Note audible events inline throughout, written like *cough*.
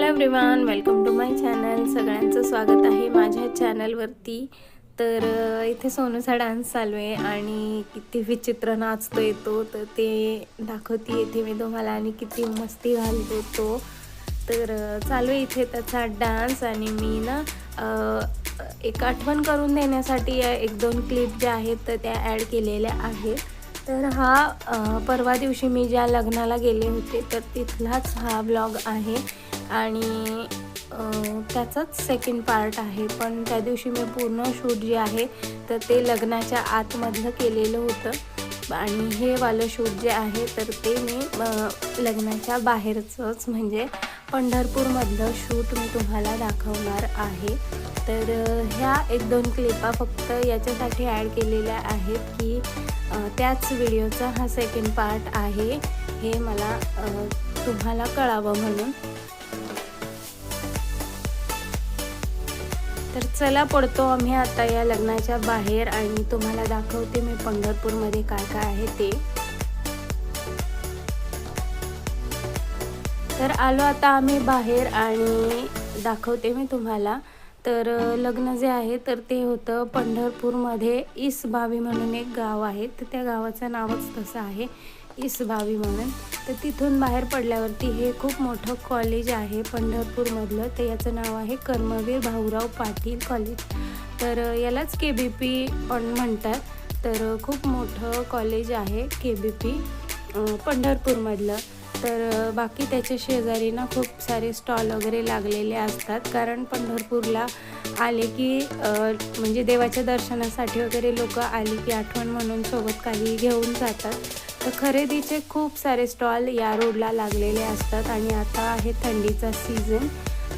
Hello everyone welcome to my channel सगळ्यांचं स्वागत आहे माझ्या चॅनलवरती तर इथे सोनूचा डान्स चालू आहे आणि किती विचित्र नाचतो येतो तर ते दाखवते येते मी तुम्हाला आणि किती मस्ती घालतो तो. तर चालू आहे इथे त्याचा डान्स आणि मी ना एक आठवण करून देण्यासाठी या एक दोन क्लिप ज्या आहेत तर त्या ॲड केलेल्या आहेत. तर हा परवा दिवशी मी ज्या लग्नाला गेले होते तर तिथलाच हा ब्लॉग आहे. आणि त्याचाच सेकंड पार्ट आहे. पण त्या दिवशी मी पूर्ण शूट जे आहे तर ते लग्नाच्या आतमधलं केलेलं होतं. आणि हे वालं शूट जे आहे तर ते मी लग्नाच्या बाहेरचंच म्हणजे पंढरपूरमधलं शूट मी तुम्हाला दाखवणार आहे. तर ह्या एक दोन क्लिपा फक्त याच्यासाठी ॲड केलेल्या आहेत की त्याच व्हिडिओचा हा सेकंड पार्ट आहे. हे मला तुम्हाला कळावं म्हणून. तर चला पडतो आम्ही आता या लग्नाच्या बाहेर आणि तुम्हाला दाखवते मी पंढरपूरमध्ये काय काय आहे ते. तर आलो आता आम्ही बाहेर आणि दाखवते मी तुम्हाला. तर लग्न जे आहे तर ते होतं पंढरपूरमध्ये इसबावी म्हणून एक गाव आहे. तर त्या गावाचं नावच तसं आहे इसबावी म्हणून. तर तिथून बाहेर पडल्यावरती हे खूप मोठं कॉलेज आहे पंढरपूरमधलं. तर याचं नाव आहे कर्मवीर भाऊराव पाटील कॉलेज तर यालाच के बी पी पण म्हणतात. तर खूप मोठं कॉलेज आहे के बी पी पंढरपूरमधलं. तर बाकी त्याच्या शेजारी ना खूप सारे स्टॉल वगैरे लागलेले असतात. कारण पंढरपूरला आले की म्हणजे देवाच्या दर्शनासाठी वगैरे लोक आली की आठवण म्हणून सोबत काही घेऊन जातात. तर खरेदीचे खूप सारे स्टॉल या रोडला लागलेले असतात आणि आता आहे थंडीचा सीझन.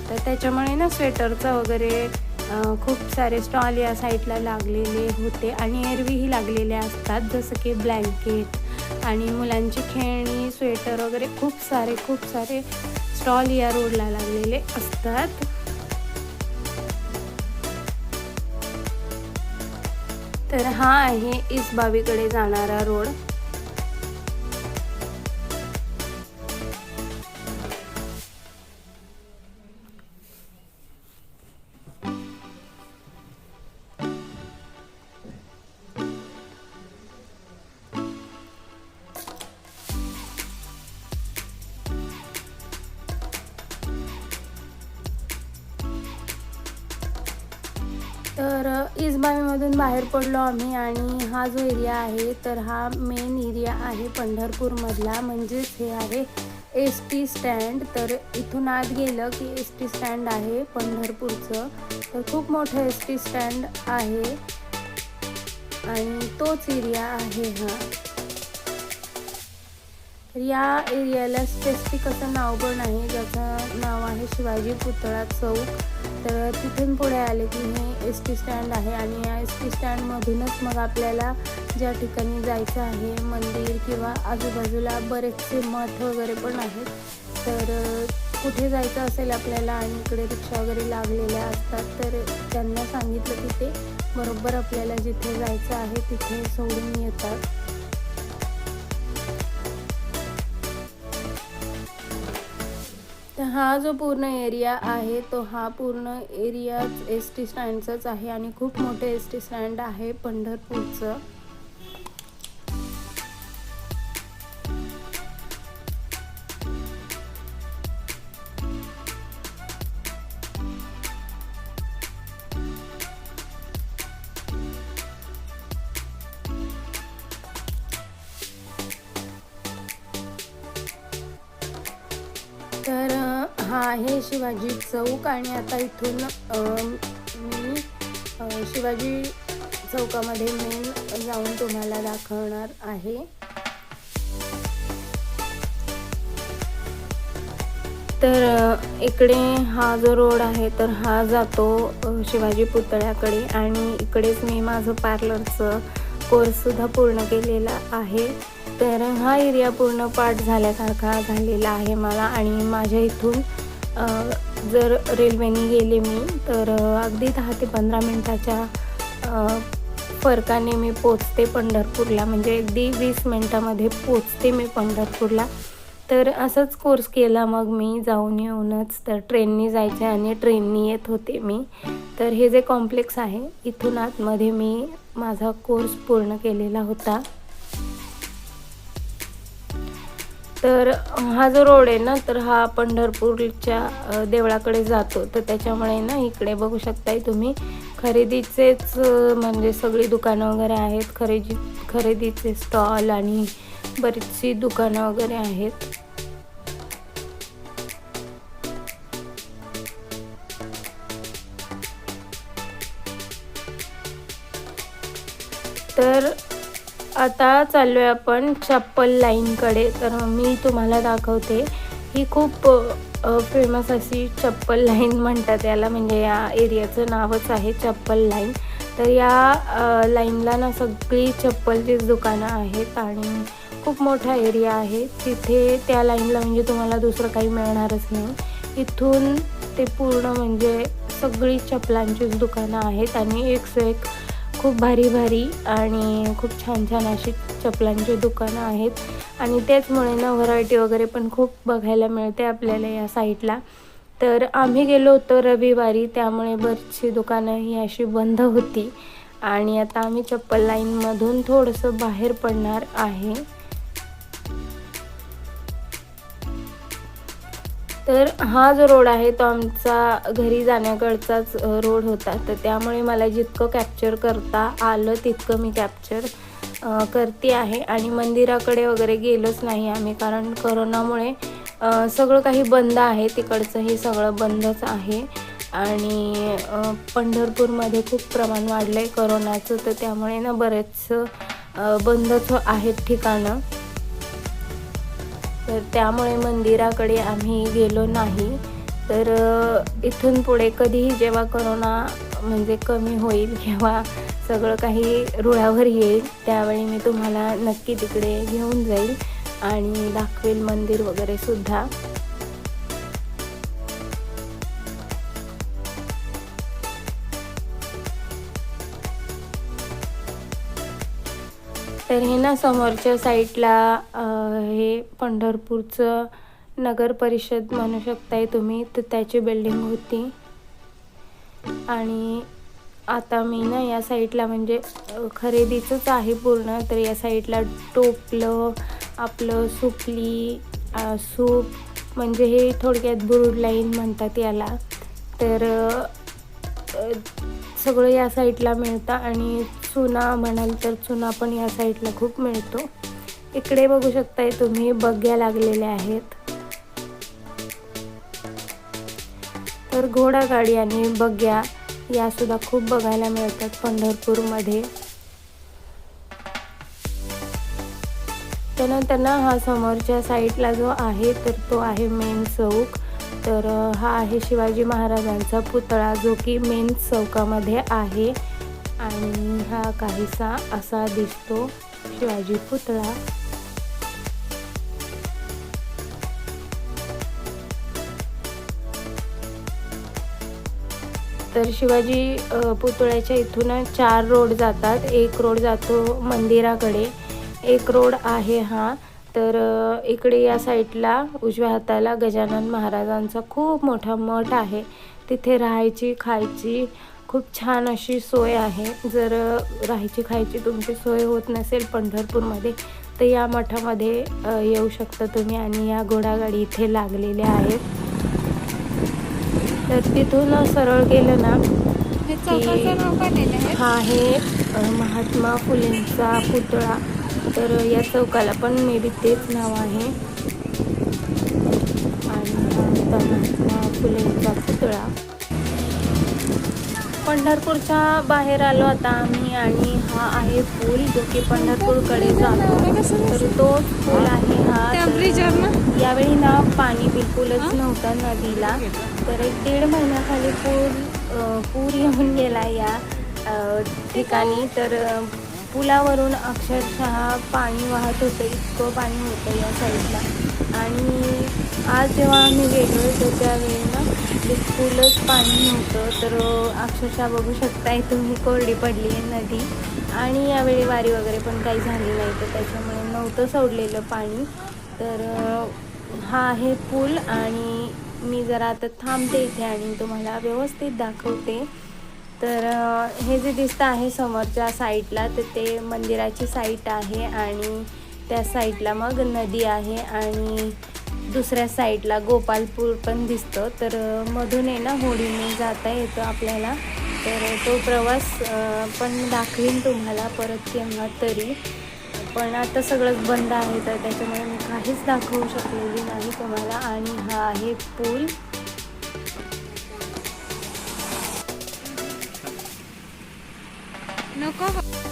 तर त्याच्यामुळे ना स्वेटरचं वगैरे खूप सारे स्टॉल या साईडला लागलेले होते आणि एरवीही लागलेले असतात. जसं की ब्लँकेट आणि मुलांची खेळणी स्वेटर वगैरे खूप सारे खूप सारे स्टॉल या रोडला लागलेले असतात. तर हा आहे इस बावीकडे जाणारा रोड. तर इसबावीमधून बाहेर पडलो आम्ही आणि हा जो एरिया आहे तर हा मेन एरिया आहे पंढरपूरमधला. म्हणजेच हे आहे एस टी स्टँड तर इथून आत गेलं की एस टी स्टँड आहे पंढरपूरचं. तर खूप मोठं एस टी स्टँड आहे. आणि तोच एरिया आहे हा. तर या एरियाला स्पेसिफिक असं नाव पण आहे ज्याचं नाव आहे शिवाजी पुतळा चौक. तर तिथून पुढे आले की हे एस टी स्टँड आहे आणि या एस टी स्टँडमधूनच मग आपल्याला ज्या ठिकाणी जायचं आहे मंदिर किंवा आजूबाजूला बरेचसे मठ वगैरे पण आहेत. तर कुठे जायचं असेल आपल्याला आणि इकडे रिक्षा वगैरे लागलेल्या असतात तर त्यांना सांगितलं की ते बरोबर आपल्याला जिथे जायचं आहे तिथे सोडून येतात. हा जो पूर्ण एरिया आहे तो हा पूर्ण एरिया एस टी स्टँडचाच आहे आणि खूप मोठे एस टी स्टँड आहे पंढरपूरचं. हा आहे शिवाजी चौक आणि आता इथून मी शिवाजी चौकामध्ये मेन जाऊन तुम्हाला दाखवणार आहे. तर इकडे हा जो रोड आहे तर हा जातो शिवाजी पुतळ्याकडे आणि इकडेच मी माझं पार्लरचं कोर्ससुद्धा पूर्ण केलेला आहे. तर हा एरिया पूर्ण पाठ झाल्यासारखा झालेला आहे मला आणि माझ्या इथून जर रेल्वेने गेले मी तर अगदी दहा ते पंधरा मिनटाच्या फरकाने मी पोचते पंढरपूरला. म्हणजे अगदी वीस मिनटामध्ये पोचते मी पंढरपूरला. तर असंच कोर्स केला मग मी जाऊन येऊनच तर ट्रेननी जायचे आणि ट्रेननी येत होते मी. तर हे जे कॉम्प्लेक्स आहे इथून आतमध्ये मी माझा कोर्स पूर्ण केलेला होता. तर हा जो रोड आहे ना तर हा पंढरपूरच्या देवळाकडे जातो. तर त्याच्यामुळे ना इकडे बघू शकताय तुम्ही खरेदीचेच म्हणजे सगळी दुकानं वगैरे आहेत. खरेदी खरेदीचे स्टॉल आणि बरीचशी दुकानं वगैरे आहेत. तर आता चाललोय आपण चप्पल लाईनकडे तर मी तुम्हाला दाखवते. ही खूप फेमस अशी चप्पल लाईन *laughs* म्हणतात याला. म्हणजे या एरियाचं नावच आहे चप्पल लाईन तर या लाईनला ना सगळी चप्पलचीच दुकानं आहेत आणि खूप मोठा एरिया आहे. तिथे त्या लाईनला म्हणजे तुम्हाला दुसरं काही मिळणारच नाही. इथून ते पूर्ण म्हणजे सगळी चप्पलांचीच दुकानं आहेत आणि एक से एक खूप भारी भारी आणि खूप छान छान अशी चपलांची दुकानं आहेत. आणि त्याचमुळे ना व्हरायटी वगैरे पण खूप बघायला मिळते आपल्याला या साईडला तर आम्ही गेलो होतो रविवारी त्यामुळे बरीचशी दुकानं ही अशी बंद होती. आणि आता आम्ही चप्पल लाईनमधून थोडंसं बाहेर पडणार आहे. तर हा जो रोड आहे तो आमचा घरी जाण्याकडचाच रोड होता. तर त्यामुळे मला जितकं कॅप्चर करता आलं तितकं मी कॅप्चर करते आहे. आणि मंदिराकडे वगैरे गेलोच नाही आम्ही कारण करोनामुळे सगळं काही बंद आहे. तिकडचं हे सगळं बंदच आहे. आणि पंढरपूरमध्ये खूप प्रमाण वाढलं आहे करोनाचं. तर त्यामुळे ना बरेच बंदच आहेत ठिकाणं. तर त्यामुळे मंदिराकडे आम्ही गेलो नाही. तर इथून पुढे कधीही जेव्हा करोना म्हणजे कमी होईल किंवा सगळं काही रुळावर येईल त्यावेळी मी तुम्हाला नक्की तिकडे घेऊन जाईल आणि दाखवेल मंदिर वगैरे सुद्धा. तर हे ना समोरच्या साईडला हे पंढरपूरचं नगर परिषद म्हणू शकताय तुम्ही. तर त्याची बिल्डिंग होती. आणि आता मी ना या साईडला म्हणजे खरेदीचंच आहे पूर्ण. तर या साईडला टोपलं आपलं सुपली सूप म्हणजे हे थोडक्यात ब्रूड लाईन म्हणतात याला. तर सगळं या साईडला मिळतं आणि चुना म्हणाल तर चुना पण या साईडला खूप मिळतो. इकडे बघू शकताय तुम्ही बग्या लागलेल्या आहेत. तर घोडागाडी आणि बग्या या सुद्धा खूप बघायला मिळतात पंढरपूरमध्ये. त्यानंतर ना हा समोरच्या साईडला जो आहे तर तो आहे मेन चौक. तर हा आहे शिवाजी महाराजांचा पुतळा जो की मेन चौकामध्ये आहे. आणि हा काहीसा असा दिसतो शिवाजी पुतळा. तर शिवाजी पुतळ्याच्या इथून चार रोड जातात. एक रोड जातो मंदिराकडे. एक रोड आहे हा. तर इकडे या साईडला उजव्या हाताला गजानन महाराजांचा खूप मोठा मठ आहे. तिथे राहायची खायची खूप छान अशी सोय आहे. जर राहायची खायची तुमची सोय होत नसेल पंढरपूरमध्ये तर या मठामध्ये येऊ शकता तुम्ही आणि या घोडागाडी इथे लागलेल्या आहेत. तर तिथून सरळ गेलं ना हे आहे? हा आहे महात्मा फुलेंचा पुतळा. तर या चौकाला पण मे बी तेच नाव आहे. आणि होता महात्मा फुलेंचा पुतळा. पंढरपूरच्या बाहेर आलो आता आम्ही आणि हा आहे पूल जो की पंढरपूरकडे जातो. तर तोच पूल आहे हा? यावेळी ना पाणी बिलकुलच नव्हतं नदीला. तर एक दीड महिन्याखाली पूर पूर येऊन गेला या ठिकाणी. तर पुलावरून अक्षरशः पाणी वाहत होतं इतकं पाणी होतं या साईडला. आणि आज जेव्हा आम्ही गेलो तर त्यावेळी ना बिलकुलच पाणी नव्हतं तर अक्षरशः बघू शकताय तुम्ही कोरडी पडली आहे नदी. आणि यावेळी वारी वगैरे पण काही झाली नाही तर त्याच्यामुळे नव्हतं सोडलेलं पाणी. तर हा आहे पूल आणि मी जरा आता थांबते इथे आणि तुम्हाला व्यवस्थित दाखवते. तर हे जे दिसतं आहे समोरच्या साईडला तर ते मंदिराची साईट आहे आणि त्या साईडला मग नदी आहे आणि दुसऱ्या साईडला गोपालपूर पण दिसतं. तर मधून आहे ना होडीने जाता येतं आपल्याला. तर तो प्रवास पण दाखवीन तुम्हाला परत केव्हा तरी. पण आता सगळंच बंद आहे तर त्याच्यामुळे मी काहीच दाखवू शकलेली नाही तुम्हाला. आणि हा आहे पूल. नको.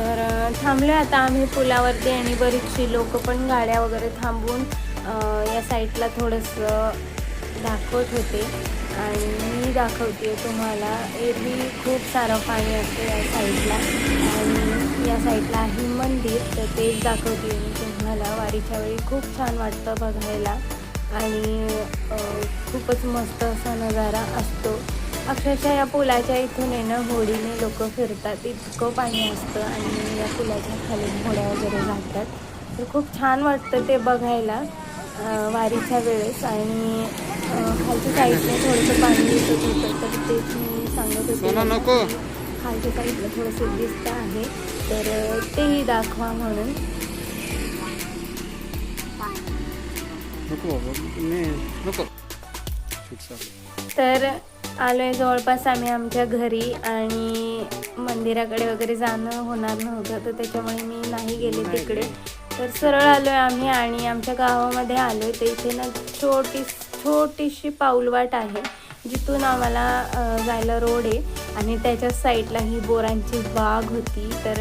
तर थांबलो आता आम्ही पुलावरती आणि बरीचशी लोक पण गाड्या वगैरे थांबून या साईडला थोडंसं दाखवत होते. आणि मी दाखवते तुम्हाला. एरवी खूप सारं पाणी असतं या साईडला आणि या साईडला आहे मंदिर तर तेच दाखवते मी तुम्हाला. वारीच्या वेळी खूप छान वाटतं बघायला. आणि खूपच मस्त असा नजारा असतो. अक्षरशः या पुलाच्या इथून आहे ना होडीने लोक फिरतात. इतकं पाणी असतं आणि या पुलाच्या खाली होड्या वगैरे राहतात. तर खूप छान वाटतं ते बघायला वारीच्या वेळेस. आणि खालच्या साईडने थोडंसं पाणी दिसत होतं तर तेच मी सांगत होते. खालच्या साईडला थोडंसं दिसतं आहे. तर तेही दाखवा म्हणून. नको नको. तर आलो आहे जवळपास आम्ही आमच्या घरी आणि मंदिराकडे वगैरे जाणं होणार नव्हतं तर त्याच्यामुळे मी नाही गेले तिकडे. तर सरळ आलो आहे आम्ही आणि आमच्या गावामध्ये आलो आहे तर इथे ना छोटी छोटीशी पाऊलवाट आहे जिथून आम्हाला जायला रोड आहे आणि त्याच्याच साईडला ही बोरांची बाग होती तर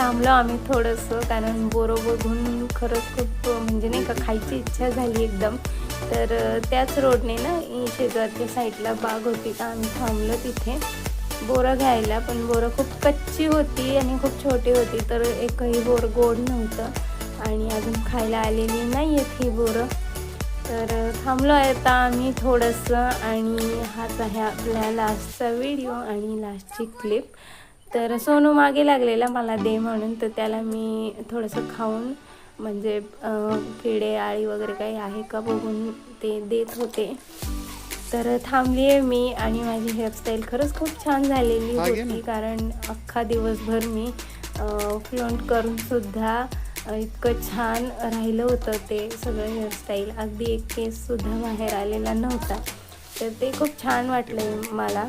थांबलो आम्ही थोडंसं कारण बोरं बघून खरंच खूप म्हणजे नाही का खायची इच्छा झाली एकदम. तर त्याच रोडने ना शेजारच्या साईडला बाग होती तर आम्ही थांबलो तिथे. बोरं घ्यायला पण बोरं खूप कच्ची होती आणि खूप छोटी होती तर एकही बोर गोड नव्हतं. आणि अजून खायला आलेली नाही आहेत ही बोरं. तर थांबलो आता आम्ही थोडंसं आणि हाच आहे आपल्या लास्टचा व्हिडिओ आणि लास्टची क्लिप तर सोनू मागे लागलेला मला दे म्हणून तर त्याला मी थोडंसं खाऊन म्हणजे किडे आळी वगैरे काही आहे का बघून ते देत होते. तर थांबली आहे मी आणि माझी हेअरस्टाईल खरंच खूप छान झालेली. होती कारण अख्खा दिवसभर मी फ्लोंट करून सुद्धा अ, इतकं छान राहिलं होतं ते सगळं हेअरस्टाईल अगदी एक केससुद्धा बाहेर आलेला नव्हता. तर ते खूप छान वाटलं मला.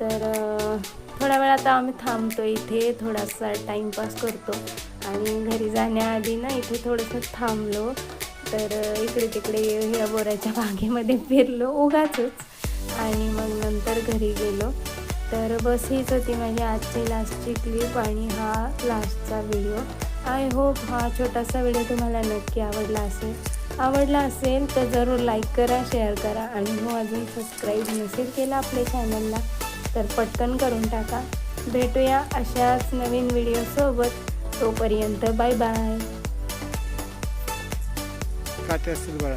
तर थोडा थोड्या वेळ आता आम्ही थांबतो इथे थोडासा टाईमपास करतो. आणि घरी जाण्याआधी ना इथे थोडंसं थांबलो. तर इकडे तिकडे ह्या बोराच्या बागेमध्ये फिरलो उगाचच. आणि मग नंतर घरी गेलो. तर बस हीच होती माझी आजची लास्टची क्लिप आणि हा लास्टचा व्हिडिओ आय होप हा छोटासा व्हिडिओ तुम्हाला नक्की आवडला असेल. आवडला असेल तर जरूर लाईक करा शेअर करा आणि हो अजून सबस्क्राईब नसेल केला आपल्या चॅनलला तर पटकन करून टाका. भेटूया अशाच नवीन व्हिडिओसोबत तोपर्यंत बाय बाय काटे असतील बाळा.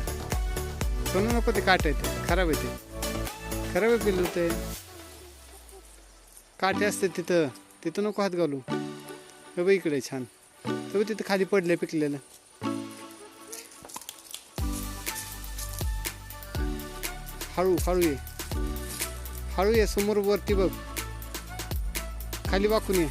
सोनू नको ते काटे ते खराब आहे ते खराब आहे पिल्लू ते काटे असते तिथं. तिथं नको हात घालू. हे बघ इकडे छान. तर तिथं खाली पडले पिकलेलं. हळू हळू ये. हळू ये समोर वरती बघ. खाली वाकून ये.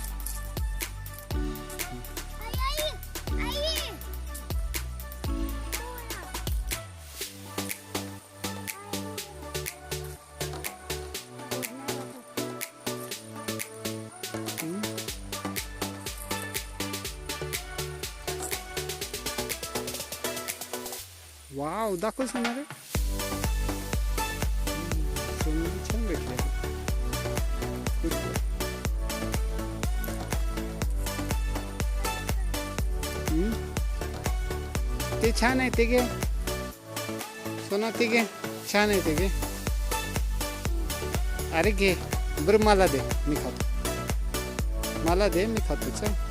वाव दाखव सोनारे सोनं छान भेटले. ते छान आहे ते घे. सोना ते घे. छान आहे ते घे. अरे घे. बरं मला दे. मी खातो. मला दे मी खातो. चल.